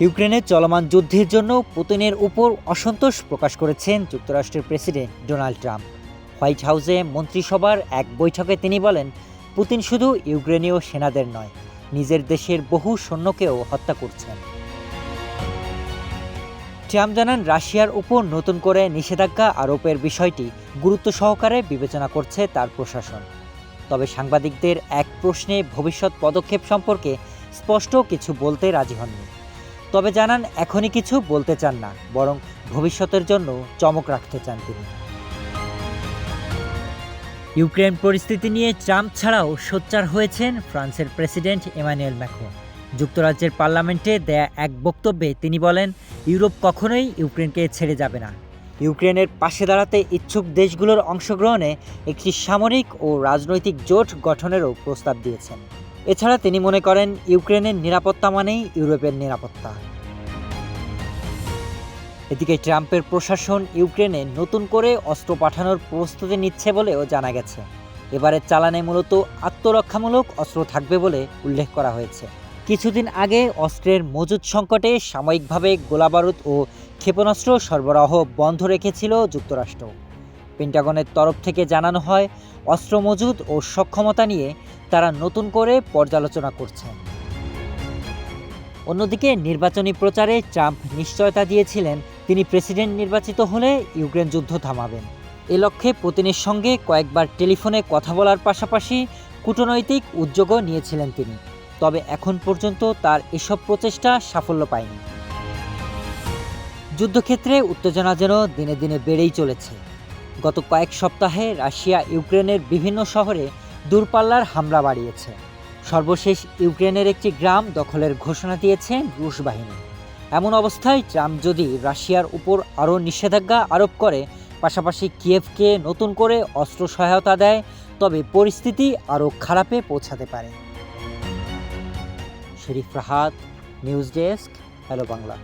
ইউক্রেনের চলমান যুদ্ধের জন্য পুতিনের উপর অসন্তোষ প্রকাশ করেছেন যুক্তরাষ্ট্রের প্রেসিডেন্ট ডোনাল্ড ট্রাম্প। হোয়াইট হাউসে মন্ত্রিসভার এক বৈঠকে তিনি বলেন, পুতিন শুধু ইউক্রেনীয় সেনাদের নয়, নিজের দেশের বহু সৈন্যকেও হত্যা করছেন। ট্রাম্প জানান, রাশিয়ার উপর নতুন করে নিষেধাজ্ঞা আরোপের বিষয়টি গুরুত্ব সহকারে বিবেচনা করছে তার প্রশাসন। তবে সাংবাদিকদের এক প্রশ্নে ভবিষ্যৎ পদক্ষেপ সম্পর্কে স্পষ্ট কিছু বলতে রাজি হননি। তবে জানান, এখনই কিছু বলতে চান না, বরং ভবিষ্যতের জন্য চমক রাখতে চান তিনি। ইউক্রেন পরিস্থিতি নিয়ে ট্রাম্প ছাড়াও সোচ্চার হয়েছেন ফ্রান্সের প্রেসিডেন্ট এমানুয়েল ম্যাক্রো যুক্তরাজ্যের পার্লামেন্টে দেয়া এক বক্তব্যে তিনি বলেন, ইউরোপ কখনোই ইউক্রেনকে ছেড়ে যাবে না। ইউক্রেনের পাশে দাঁড়াতে ইচ্ছুক দেশগুলোর অংশগ্রহণে একটি সামরিক ও রাজনৈতিক জোট গঠনেরও প্রস্তাব দিয়েছেন। এছাড়া তিনি মনে করেন ইউক্রেনের নিরাপত্তা মানেই ইউরোপের নিরাপত্তা। এদিকে ট্রাম্পের প্রশাসন ইউক্রেনে নতুন করে অস্ত্র পাঠানোর প্রস্তুতি নিচ্ছে বলেও জানা গেছে। এবারের চালানে মূলত আত্মরক্ষামূলক অস্ত্র থাকবে বলে উল্লেখ করা হয়েছে। কিছুদিন আগে অস্ত্রের মজুদ সংকটে সাময়িকভাবে গোলাবারুদ ও ক্ষেপণাস্ত্র সরবরাহ বন্ধ রেখেছিল যুক্তরাষ্ট্র। পেন্টাগনের তরফ থেকে জানানো হয় অস্ত্র মজুদ ও সক্ষমতা নিয়ে তারা নতুন করে পর্যালোচনা করছে। অন্যদিকে নির্বাচনী প্রচারে ট্রাম্প নিশ্চয়তা দিয়েছিলেন, তিনি প্রেসিডেন্ট নির্বাচিত হলে ইউক্রেন যুদ্ধ থামাবেন। এ লক্ষ্যে পুতিনের সঙ্গে কয়েকবার টেলিফোনে কথা বলার পাশাপাশি কূটনৈতিক উদ্যোগও নিয়েছিলেন তিনি। তবে এখন পর্যন্ত তার এসব প্রচেষ্টা সাফল্য পায়নি। যুদ্ধক্ষেত্রে উত্তেজনা যেন দিনে দিনে বেড়েই চলেছে। গত কয়েক সপ্তাহে রাশিয়া ইউক্রেনের বিভিন্ন শহরে দূরপাল্লার হামলা বাড়িয়েছে। সর্বশেষ ইউক্রেনের একটি গ্রাম দখলের ঘোষণা দিয়েছে রুশ বাহিনী। এমন অবস্থায় ট্রাম্প যদি রাশিয়ার উপর আরও নিষেধাজ্ঞা আরোপ করে, পাশাপাশি কিয়েভকে নতুন করে অস্ত্র সহায়তা দেয়, তবে পরিস্থিতি আরও খারাপে পৌঁছাতে পারে। Sharif Rahat, news desk, hello Bangla.